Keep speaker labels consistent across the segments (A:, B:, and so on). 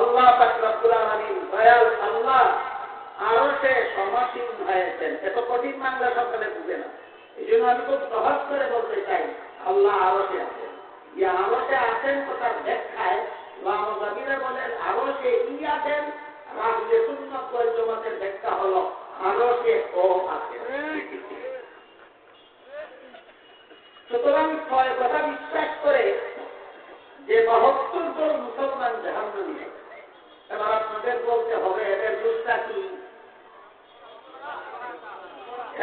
A: আল্লাহ দয়াল আল্লাহ আরও সে সমাসীন হয়েছেন। এত কঠিন বাংলা সকালে বুঝে না। এই জন্য আমি খুব সহজ করে বলতে চাই, আল্লাহ আরও সে আছেন। ইয়া আরও সে আছেন কথার ব্যাখ্যায় লামজাবিরা বলেন, আরও সে ই আছেন রাজলে সুন্নত জমাতের ব্যাখ্যা হলো, আরও সে ও আছে সুতরাং ছয় কথা বিশ্বাস করে যে বাহাত্তর জন মুসলমান জাহান্নামী এবার আপনাদের বলতে হবে, এদের দোষটা কি?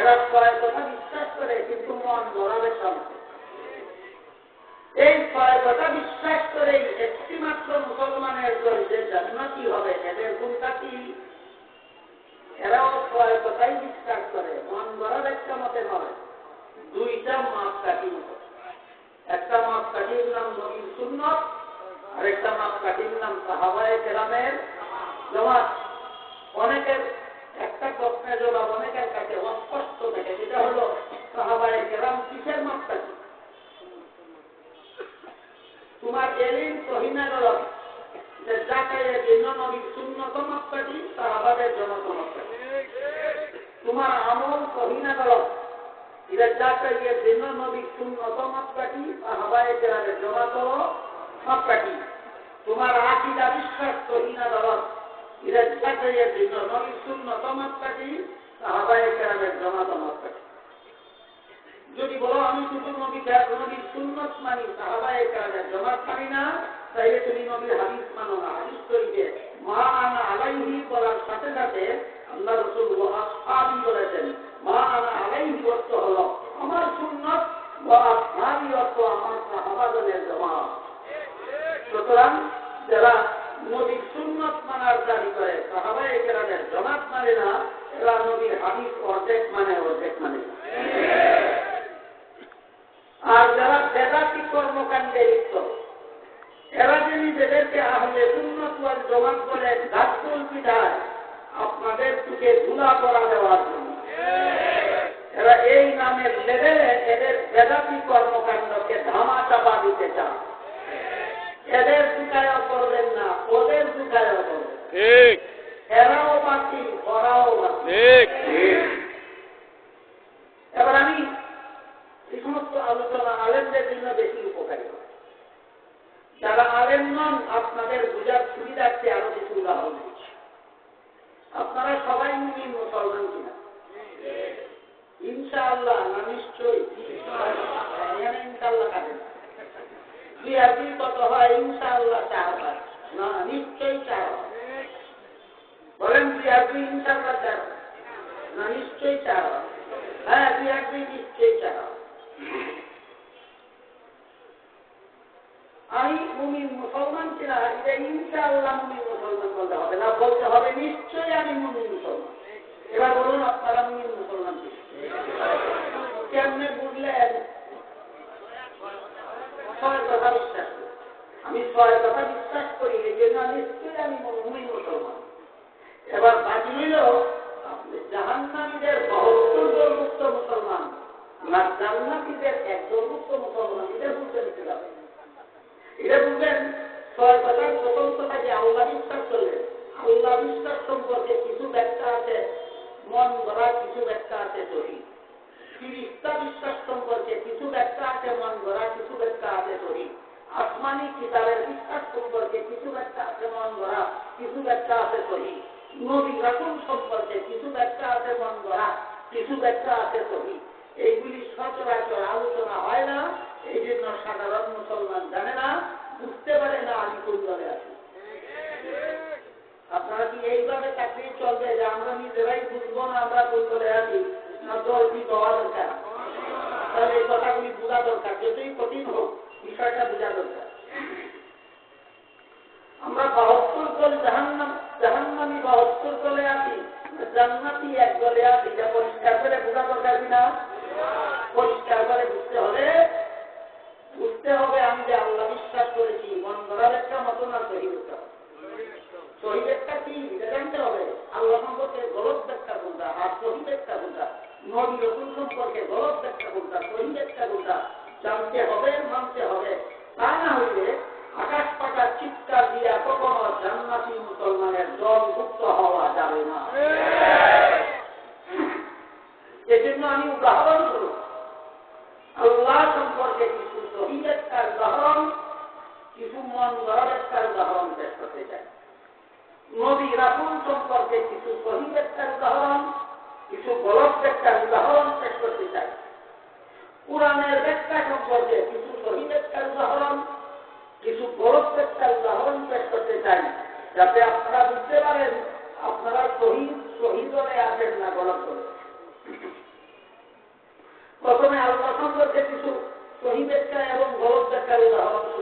A: এরা ছয় কথা বিশ্বাস করে, কিন্তু মন মরাবে এই ছয় কথা বিশ্বাস করে একটি মাত্র মুসলমানের যে জান্নাতি হবে, এদের গুণটা কি? এরাও ছয় কথাই বিশ্বাস করে, মন গড়ার একটা মতে নয় দুইটা মাপ কাঠি মতো একটা মাপ কাঠির নাম নবীর সুন্নত আর কাঠির সাহাবায় কেরামের জমাত। অনেকের একটা প্রশ্নের জবাব অনেকের কাছে অস্পষ্ট থাকে সেটা হলো, সাহাবায় কেরাম কিসের কাঠি তোমার এলিম সহিনা গল যে যাকাইয়ের জন্য নবীর শূন্যত মাপকাঠি সাহাবাদের জনত মাপকাঠি তোমার আমল সহিনা গল এটা যাকাইয়ের জন্য নবীর শূন্যত মাপকাঠি সাহাবায় কেরামের জমাত মাপকাঠি তোমার আকিদা বিশ্বাস সহিনা গল এটা যাকাইয়ের জন্য নবীর শূন্যত মাপকাঠি সাহাবায় কেরামের জমাত মাপকাঠি যদি বলো, আমি শুধু নবী নবীর সুন্নত মানি, সাহাবায় কারণে জমাত মানি না, তাইলে তুমি নবীর হাদিস মানো না। হাদিস তৈরিতে মা আনা আলাইহি বলার সাথে সাথে আল্লাহ রসুল আসহাবি বলেছেন, মা আনা আলাইহি অর্থ হলো, আমার সুন্নত বা আসহাবি অর্থ আমার সাহাবাদের জমাত। সুতরাং যারা নবীর সুন্নত মানার দাবি করে, সাহাবায় কেরামের জমাত মানে না, এরা নবীর হাদিস অর্ধেক মানে অর্ধেক মানে। আর যারা বেদাতি কর্মকাণ্ডে লিপ্ত, এরা যে নিজেদেরকে আহলে সুন্নত ওয়াল জমাত বলে গাছফুল পিঠায় আপনাদের চুকে ধুলা করা দেওয়ার জন্য। এরা এই নামের লেভেলে এদের বেদাতি কর্মকাণ্ডকে ধামা চাপা দিতে চান এদের দুটায়ও করবেন না ওদের দুটায়ও করবেন।
B: ঠিক
A: এরাও বাকি ওরাও বাকি
B: ঠিক
A: এবার আমি এই সমস্ত আলোচনা আলেমদের জন্য বেশি উপকারী হয় যারা আলেম নন আপনাদের বোঝার সুবিধার্থে আরও কিছু উদাহরণ দিচ্ছি আপনারা সবাই মুমিন মুসলমান কিনা ইনশাআল্লাহ না নিশ্চয়ই এখানে ইনশাআল্লাহ কাটে না। দুই আর দুই কত হয়, ইনশাআল্লাহ চার না, নিশ্চয়ই চার বলেন আর দুই ইনশাআল্লাহ চার না, নিশ্চয়ই চার হ্যাঁ দুই আর নিশ্চয়ই চার আমি মুমিন মুসলমান কিনা এটা ইনশাআল্লাহ মুমিন মুসলমান বলতে হবে। না, বলতে হবে, নিশ্চয়ই আমি মুমিন মুসলমান। এবার বলুন, আপনারা মুমিন মুসলমান? কেমনে বুঝলেন? ছয় কথা বিশ্বাস আমি ছয় কথা বিশ্বাস করি এই জন্য আমি নিশ্চয়ই আমি মুমিন মুসলমান। এবার বাকি হইল জাহান্নামীদের বাহাত্তর জন মুক্ত মুসলমান, না জান্নাতীদের একজন মুক্ত মুসলমান, এটা বুঝবেন কীভাবে এটা বুঝবেন, ছয় কথার কথা যে আল্লাহ বিশ্বাস করলেন, আল্লাহ বিশ্বাস সম্পর্কে কিছু ব্যাখ্যা আছে, মন গড়া কিছু ব্যাখ্যা আছে সহি। ফিরিস্তা বিশ্বাস সম্পর্কে কিছু ব্যাখ্যা আছে, মন গড়া কিছু ব্যাখ্যা আছে সহি। আসমানি কিতাবের বিশ্বাস সম্পর্কে কিছু ব্যাখ্যা আছে মন গড়া, কিছু ব্যাখ্যা আছে সহি। নবী রাসুল সম্পর্কে কিছু ব্যাখ্যা আছে মন গড়া, কিছু ব্যাখ্যা আছে সহি। এইগুলি সচরাচর আলোচনা হয় না এই জন্য সাধারণ মুসলমান জানে না, বুঝতে পারে না আমি কোন দলে আছি। আপনারা কি এইভাবে চাকরি চলবে যে আমরা নিজেরাই বুঝব না আমরা কোন দলে আছি? না দল কি পাওয়া দরকার? তাহলে এই কথাগুলি বোঝা দরকার, যতই কঠিন হোক, বিষয়টা জান্নাতি এক দলে আছি যা পরিষ্কার করে বোঝা দরকার কিনা? পরিষ্কার করে বুঝতে হবে বুঝতে হবে আমি যে আল্লাহ বিশ্বাস করেছি, মন করার একটা মতো না শহীদ শহীদ একটা কি? এটা জানতে হবে। আল্লাহ সম্পর্কে গলত ব্যাখ্যা কোনটা? আর শহীদ একটা কোনটা? নবী রসুল সম্পর্কে গলত ব্যাখ্যা কোনটা? শহীদ একটা কোনটা? মন গড়া উদাহরণ পেশ করতে চাই নবী রাসুল সম্পর্কে কিছু সহি ব্যাখ্যার উদাহরণ কিছু গলত ব্যাখ্যার উদাহরণ পেশ করতে চাই কোরআনের ব্যাখ্যা সম্পর্কে কিছু সহি ব্যাখ্যার উদাহরণ কিছু গলত ব্যাখ্যার উদাহরণ পেশ করতে চাই যাতে আপনারা বুঝতে পারেন, আপনারা শহীদ শহীদ আছেন না গলত প্রথমে আল্লাহ সম্পর্কে কিছু সহি এবং গলত ব্যাখ্যার উদাহরণ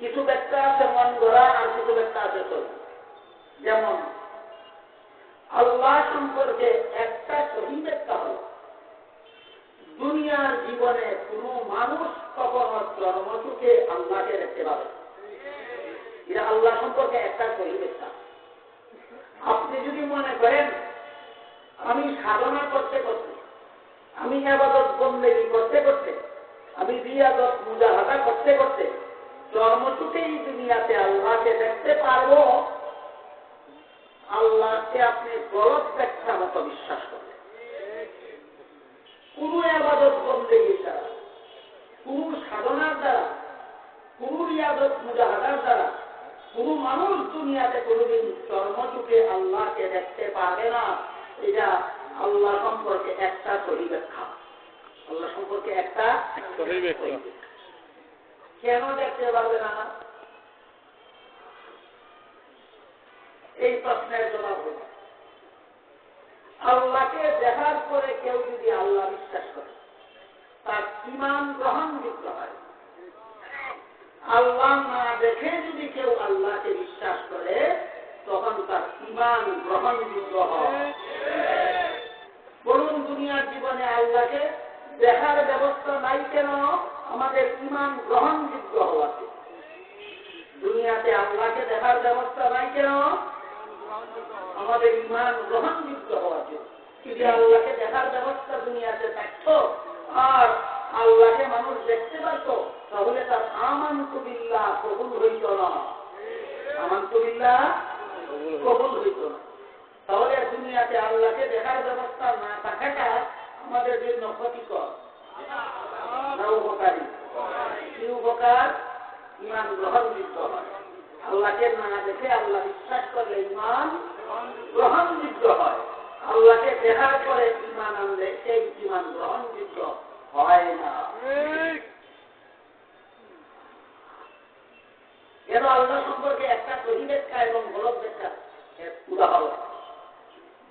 A: কিছু ব্যাখ্যা আছে, মন গড়া, আর কিছু ব্যাখ্যা আছে সহি যেমন, আল্লাহ সম্পর্কে একটা সহি ব্যাখ্যা হল, দুনিয়ার জীবনে কোন মানুষ কখনো জন্মসুখে আল্লাহকে দেখতে পাবে এটা আল্লাহ সম্পর্কে একটা সহি ব্যাখ্যা। আপনি যদি মনে করেন, আমি সাধনা করতে করতে, আমি আবাদত বন্দেগি করতে করতে, আমি রিয়াদত মুজাহাদা করতে করতে জন্মসুখেই দুনিয়াতে আল্লাহকে দেখতে পারব, আল্লাহকে আপনি গলত ব্যাখ্যা মতো বিশ্বাস করেন কোন আবাদত বন্দেগীর দ্বারা, কোন সাধনার দ্বারা, কোন রিয়াদত মুজাহাদার দ্বারা, কোন মানুষ দুনিয়াতে কোনদিন জন্মযুগে আল্লাহকে দেখতে পারে না, এটা আল্লাহ সম্পর্কে একটা সহি ব্যাখ্যা আল্লাহ সম্পর্কে একটা
B: সহি ব্যাখ্যা।
A: কেন দেখতে পারবে না? এই প্রশ্নের জবাব হল, আল্লাহকে দেখার পরে কেউ যদি আল্লাহ বিশ্বাস করে, তার ইমান গ্রহণযোগ্য হয়। আল্লাহ না দেখে যদি কেউ আল্লাহকে বিশ্বাস করে, তখন তার ইমান গ্রহণযোগ্য হয়। বলুন, দুনিয়ার জীবনে আল্লাহকে দেখার ব্যবস্থা নাই কেন? আমাদের ইমান গ্রহণযোগ্য হওয়াতে দুনিয়াতে আল্লাহকে দেখার ব্যবস্থা নাই কেন? আমাদের ইমান গ্রহণযোগ্য জন্য যদি আল্লাহকে দেখার ব্যবস্থা দুনিয়াতে থাকত আর আল্লাহকে মানুষ দেখতে পারত, তাহলে তার আমান কবিল্লা কবুল হইত না। আমান্তবিল্লা কবুল হইত না। তাহলে দুনিয়াতে আল্লাহকে দেখার ব্যবস্থা না থাকাটা আমাদের জন্য ক্ষতিকর। না উপকারী। কি উপকার? ইমান গ্রহণযোগ্য হয়। আল্লাহকে না দেখে আল্লাহ বিশ্বাস করলে ইমান গ্রহণযোগ্য হয়। আল্লাহকে দেখার পরে ইমান আনলে সেই ইমান গ্রহণযোগ্য হয় না। কেন আল্লাহ সম্পর্কে একটা সহি ব্যাখ্যা এবং গলত ব্যাখ্যা? উদাহরণ।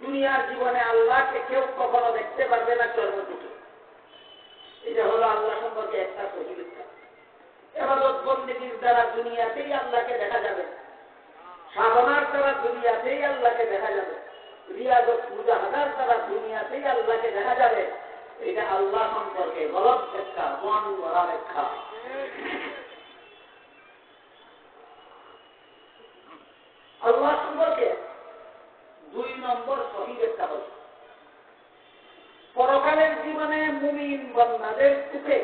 A: দুনিয়ার জীবনে আল্লাহকে কেউ কখনো দেখতে পারবে না চর্মটুকু এটা হলো আল্লাহ সম্পর্কে একটা এবাদত বন্দীর দ্বারা দুনিয়াতেই আল্লাহকে দেখা যাবে। সাধনার দ্বারা দুনিয়াতেই আল্লাহকে দেখা যাবে। রিয়াজত মুজাহাদার দ্বারা দুনিয়াতেই আল্লাহকে দেখা যাবে। এটা আল্লাহ সম্পর্কে গলত ব্যাখ্যা, মন গড়া ব্যাখ্যা। আল্লাহ সম্পর্কে দুই নম্বর সহি ব্যাখ্যা হল জীবনে মুমিন বন্ধাদের সুখে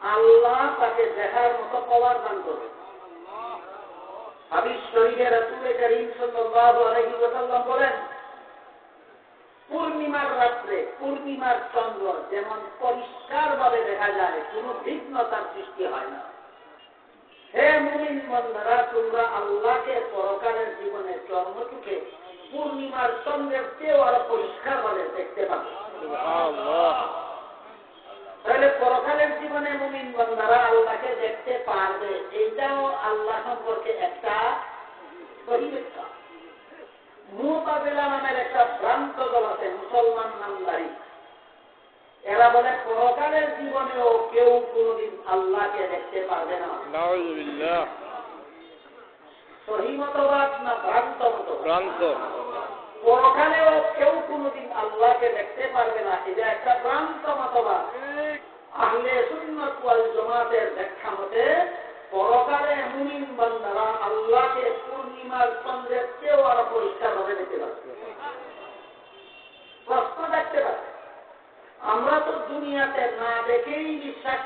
A: আল্লাহ তাকে দেখার মতো পাওয়ার দান করবে হাবিজ শরীরে রসুলে করিম আলাইহি ওয়াসাল্লাম বলেন, পূর্ণিমার রাত্রে, পূর্ণিমার চন্দ্র যেমন পরিষ্কার ভাবে দেখা যায়, কোন বিঘ্নতার সৃষ্টি হয় না হে মুমিন বন্ধারা তোমরা আল্লাহকে পরকালের জীবনে জন্মটুকে পূর্ণিমার চন্দ্রের চেয়েও আরও পরিষ্কার ভাবে দেখতে পাবে। তাহলে পরকালের জীবনে মুমিন বন্ধারা আল্লাহকে দেখতে পারবে এইটাও আল্লাহ সম্পর্কে একটা ব্যাখ্যা। নামের একটা ভ্রান্ত দল আছে মুসলমান নামদারি। এরা বলে পরকালের জীবনেও কেউ কোনদিন আল্লাহকে দেখতে পারবে না। সহি মতবাদ না ভ্রান্ত মতবাদ?
B: ভ্রান্ত।
A: পরকালেও কেউ কোনদিন আল্লাহকে দেখতে পারবে না। এটা একটা ভ্রান্ত মতবাদ। আহলে সুন্নাত ওয়াল জামাতের ব্যাখ্যা মতে, পরকালে মুমিন বান্দারা আল্লাহকে পূর্ণিমার চন্দ্রের চেয়েও আরও পরিষ্কার ভাবে দেখতে পাচ্ছে প্রশ্ন দেখতে পাচ্ছে আমরা তো দুনিয়াতে না দেখেই বিশ্বাস